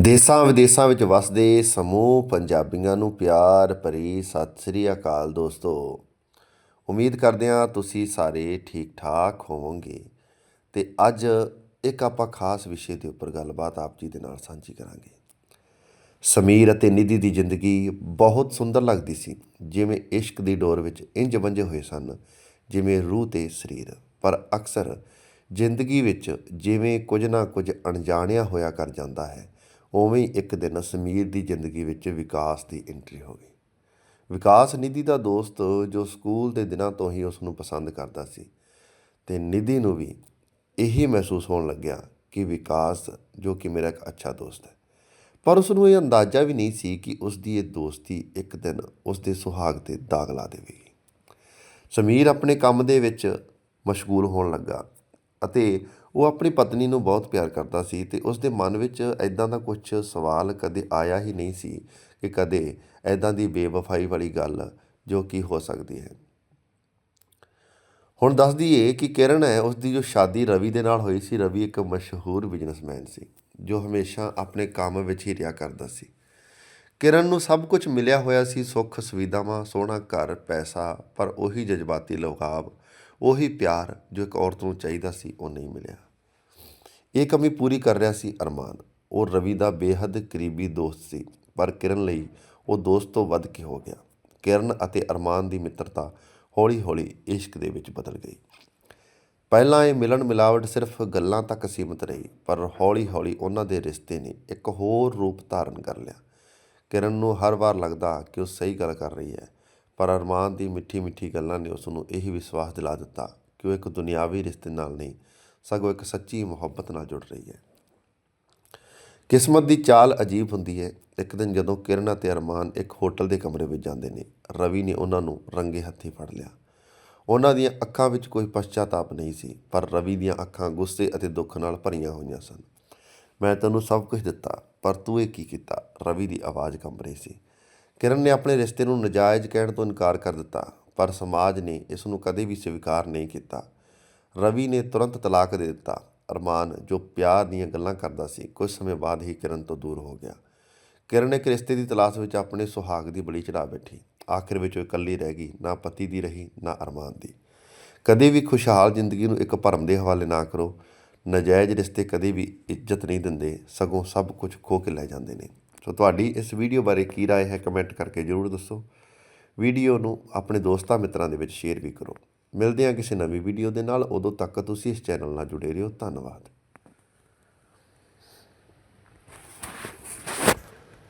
ਦੇਸਾਂ ਵਿਦੇਸਾਂ ਵਿੱਚ ਵਸਦੇ ਸਮੂਹ ਪੰਜਾਬੀਆਂ ਨੂੰ ਪਿਆਰ ਭਰੀ ਸਤਿ ਸ੍ਰੀ ਅਕਾਲ ਦੋਸਤੋ। ਉਮੀਦ ਕਰਦੇ ਹਾਂ ਤੁਸੀਂ ਸਾਰੇ ਠੀਕ ਠਾਕ ਹੋਵੋਗੇ। ਤੇ ਅੱਜ ਇੱਕ ਆਪਾਂ ਖਾਸ ਵਿਸ਼ੇ ਦੇ ਉੱਪਰ ਗੱਲਬਾਤ ਆਪ ਜੀ ਦੇ ਨਾਲ ਸਾਂਝੀ ਕਰਾਂਗੇ। ਸਮੀਰ ਅਤੇ ਨਿਧੀ ਦੀ ਜ਼ਿੰਦਗੀ ਬਹੁਤ ਸੁੰਦਰ ਲੱਗਦੀ ਸੀ। ਜਿਵੇਂ ਇਸ਼ਕ ਦੀ ਡੋਰ ਵਿੱਚ ਇੰਜ ਬੰਝੇ ਹੋਏ ਸਨ, ਜਿਵੇਂ ਰੂਹ ਤੇ ਸਰੀਰ। ਪਰ ਅਕਸਰ ਜ਼ਿੰਦਗੀ ਵਿੱਚ ਜਿਵੇਂ ਕੁਝ ਨਾ ਕੁਝ ਅਣਜਾਣਿਆ ਹੋਇਆ ਕਰ ਜਾਂਦਾ ਹੈ ਉਵੇਂ ਹੀ ਇੱਕ ਦਿਨ ਸਮੀਰ ਦੀ ਜ਼ਿੰਦਗੀ ਵਿੱਚ ਵਿਕਾਸ ਦੀ ਐਂਟਰੀ ਹੋ ਗਈ। ਵਿਕਾਸ ਨਿਧੀ ਦਾ ਦੋਸਤ ਜੋ ਸਕੂਲ ਦੇ ਦਿਨਾਂ ਤੋਂ ਹੀ ਉਸ ਨੂੰ ਪਸੰਦ ਕਰਦਾ ਸੀ ਤੇ ਨਿਧੀ ਨੂੰ ਵੀ ਇਹੀ ਮਹਿਸੂਸ ਹੋਣ ਲੱਗਿਆ ਕਿ ਵਿਕਾਸ ਜੋ ਕਿ ਮੇਰਾ ਇੱਕ ਅੱਛਾ ਦੋਸਤ ਹੈ। ਪਰ ਉਸ ਨੂੰ ਇਹ ਅੰਦਾਜ਼ਾ ਵੀ ਨਹੀਂ ਸੀ ਕਿ ਉਸ ਦੀ ਇਹ ਦੋਸਤੀ ਇੱਕ ਦਿਨ ਉਸ ਦੇ ਸੁਹਾਗ ਤੇ ਦਾਗ ਲਾ ਦੇਵੇਗੀ। ਸਮੀਰ ਆਪਣੇ ਕੰਮ ਦੇ ਵਿੱਚ ਮਸ਼ਗੂਲ ਹੋਣ ਲੱਗਾ ਅਤੇ ਉਹ ਆਪਣੀ ਪਤਨੀ ਨੂੰ ਬਹੁਤ ਪਿਆਰ ਕਰਦਾ ਸੀ ਤੇ ਉਸ ਦੇ ਮਨ ਵਿੱਚ ਐਦਾਂ ਦਾ ਕੁਝ ਸਵਾਲ ਕਦੇ ਆਇਆ ਹੀ ਨਹੀਂ ਸੀ ਕਿ ਕਦੇ ਐਦਾਂ ਦੀ ਬੇਵਫਾਈ ਵਾਲੀ ਗੱਲ ਜੋ ਕਿ ਹੋ ਸਕਦੀ ਹੈ। ਹੁਣ ਦੱਸਦੀ ਏ ਕਿ ਕਿਰਨ ਹੈ ਉਸ ਦੀ ਜੋ ਸ਼ਾਦੀ ਰਵੀ ਦੇ ਨਾਲ ਹੋਈ ਸੀ, ਰਵੀ ਇੱਕ ਮਸ਼ਹੂਰ ਬਿਜ਼ਨਸਮੈਨ ਸੀ, ਜੋ ਹਮੇਸ਼ਾ ਆਪਣੇ ਕੰਮ ਵਿੱਚ ਹੀ ਰਿਹਾ ਕਰਦਾ ਸੀ। ਕਿਰਨ ਨੂੰ ਸਭ ਕੁਝ ਮਿਲਿਆ ਹੋਇਆ ਸੀ, ਸੁੱਖ ਸੁਵਿਧਾਵਾਂ, ਸੋਹਣਾ ਘਰ, ਪੈਸਾ, ਪਰ ਉਹੀ ਜਜ਼ਬਾਤੀ ਲਗਾਵ ਉਹੀ ਪਿਆਰ ਜੋ ਇੱਕ ਔਰਤ ਨੂੰ ਚਾਹੀਦਾ ਸੀ, ਉਹ ਨਹੀਂ ਮਿਲਿਆ। ਇਹ ਕਮੀ ਪੂਰੀ ਕਰ ਰਿਹਾ ਸੀ ਅਰਮਾਨ। ਉਹ ਰਵੀ ਦਾ ਬੇਹੱਦ ਕਰੀਬੀ ਦੋਸਤ ਸੀ, ਪਰ ਕਿਰਨ ਲਈ ਉਹ ਦੋਸਤ ਤੋਂ ਵੱਧ ਕੇ ਹੋ ਗਿਆ। ਕਿਰਨ ਅਤੇ ਅਰਮਾਨ ਦੀ ਮਿੱਤਰਤਾ ਹੌਲੀ-ਹੌਲੀ ਇਸ਼ਕ ਦੇ ਵਿੱਚ ਬਦਲ ਗਈ। ਪਹਿਲਾਂ ਇਹ ਮਿਲਣ ਮਿਲਾਵਟ ਸਿਰਫ ਗੱਲਾਂ ਤੱਕ ਸੀਮਿਤ ਰਹੀ, ਪਰ ਹੌਲੀ-ਹੌਲੀ ਉਹਨਾਂ ਦੇ ਰਿਸ਼ਤੇ ਨੇ ਇੱਕ ਹੋਰ ਰੂਪ ਧਾਰਨ ਕਰ ਲਿਆ। ਕਿਰਨ ਨੂੰ ਹਰ ਵਾਰ ਲੱਗਦਾ ਕਿ ਉਹ ਸਹੀ ਗੱਲ ਕਰ ਰਹੀ ਹੈ। ਪਰ ਅਰਮਾਨ ਦੀ ਮਿੱਠੀ-ਮਿੱਠੀ ਗੱਲਾਂ ਨੇ ਉਸ ਨੂੰ ਇਹ ਵਿਸ਼ਵਾਸ ਦਿਲਾ ਦਿੱਤਾ ਕਿ ਉਹ ਇੱਕ ਦੁਨਿਆਵੀ ਰਿਸ਼ਤੇ ਨਾਲ ਨਹੀਂ, ਸਗੋਂ ਇੱਕ ਸੱਚੀ ਮੁਹੱਬਤ ਨਾਲ ਜੁੜ ਰਹੀ ਹੈ। ਕਿਸਮਤ ਦੀ ਚਾਲ ਅਜੀਬ ਹੁੰਦੀ ਹੈ। ਇੱਕ ਦਿਨ ਜਦੋਂ ਕਿਰਨ ਅਤੇ ਅਰਮਾਨ ਇੱਕ ਹੋਟਲ ਦੇ ਕਮਰੇ ਵਿੱਚ ਜਾਂਦੇ ਨੇ, ਰਵੀ ਨੇ ਉਹਨਾਂ ਨੂੰ ਰੰਗੇ ਹੱਥੀ ਫੜ ਲਿਆ। ਉਹਨਾਂ ਦੀਆਂ ਅੱਖਾਂ ਵਿੱਚ ਕੋਈ ਪਛਤਾਤਾਪ ਨਹੀਂ ਸੀ, ਪਰ ਰਵੀ ਦੀਆਂ ਅੱਖਾਂ ਗੁੱਸੇ ਅਤੇ ਦੁੱਖ ਨਾਲ ਭਰੀਆਂ ਹੋਈਆਂ ਸਨ। ਮੈਂ ਤੈਨੂੰ ਸਭ ਕੁਝ ਦਿੱਤਾ, ਪਰ ਤੂੰ ਇਹ ਕੀ ਕੀਤਾ? ਰਵੀ ਦੀ ਆਵਾਜ਼ ਕੰਬ ਰਹੀ ਸੀ। ਕਿਰਨ ਨੇ ਆਪਣੇ ਰਿਸ਼ਤੇ ਨੂੰ ਨਜਾਇਜ਼ ਕਹਿਣ ਤੋਂ ਇਨਕਾਰ ਕਰ ਦਿੱਤਾ, ਪਰ ਸਮਾਜ ਨੇ ਇਸ ਨੂੰ ਕਦੇ ਵੀ ਸਵੀਕਾਰ ਨਹੀਂ ਕੀਤਾ। ਰਵੀ ਨੇ ਤੁਰੰਤ ਤਲਾਕ ਦੇ ਦਿੱਤਾ। ਅਰਮਾਨ, ਜੋ ਪਿਆਰ ਦੀਆਂ ਗੱਲਾਂ ਕਰਦਾ ਸੀ, ਕੁਝ ਸਮੇਂ ਬਾਅਦ ਹੀ ਕਿਰਨ ਤੋਂ ਦੂਰ ਹੋ ਗਿਆ। ਕਿਰਨ ਇੱਕ ਰਿਸ਼ਤੇ ਦੀ ਤਲਾਸ਼ ਵਿੱਚ ਆਪਣੇ ਸੁਹਾਗ ਦੀ ਬਲੀ ਚੜਾ ਬੈਠੀ। ਆਖਿਰ ਵਿੱਚ ਉਹ ਇਕੱਲੀ ਰਹਿ ਗਈ, ਨਾ ਪਤੀ ਦੀ ਰਹੀ, ਨਾ ਅਰਮਾਨ ਦੀ। ਕਦੇ ਵੀ ਖੁਸ਼ਹਾਲ ਜ਼ਿੰਦਗੀ ਨੂੰ ਇੱਕ ਭਰਮ ਦੇ ਹਵਾਲੇ ਨਾ ਕਰੋ। ਨਜਾਇਜ਼ ਰਿਸ਼ਤੇ ਕਦੇ ਵੀ ਇੱਜ਼ਤ ਨਹੀਂ ਦਿੰਦੇ, ਸਗੋਂ ਸਭ ਕੁਝ ਖੋ ਕੇ ਲੈ ਜਾਂਦੇ ਨੇ। ਸੋ ਤੁਹਾਡੀ ਇਸ ਵੀਡੀਓ ਬਾਰੇ ਕੀ رائے ਹੈ ਕਮੈਂਟ ਕਰਕੇ ਜ਼ਰੂਰ ਦੱਸੋ ਵੀਡੀਓ ਨੂੰ ਆਪਣੇ ਦੋਸਤਾਂ ਮਿੱਤਰਾਂ ਦੇ ਵਿੱਚ ਸ਼ੇਅਰ ਵੀ ਕਰੋ ਮਿਲਦੇ ਹਾਂ ਕਿਸੇ ਨਵੀਂ ਵੀਡੀਓ ਦੇ ਨਾਲ ਉਦੋਂ ਤੱਕ ਤੁਸੀਂ ਇਸ ਚੈਨਲ ਨਾਲ ਜੁੜੇ ਰਹੋ ਧੰਨਵਾਦ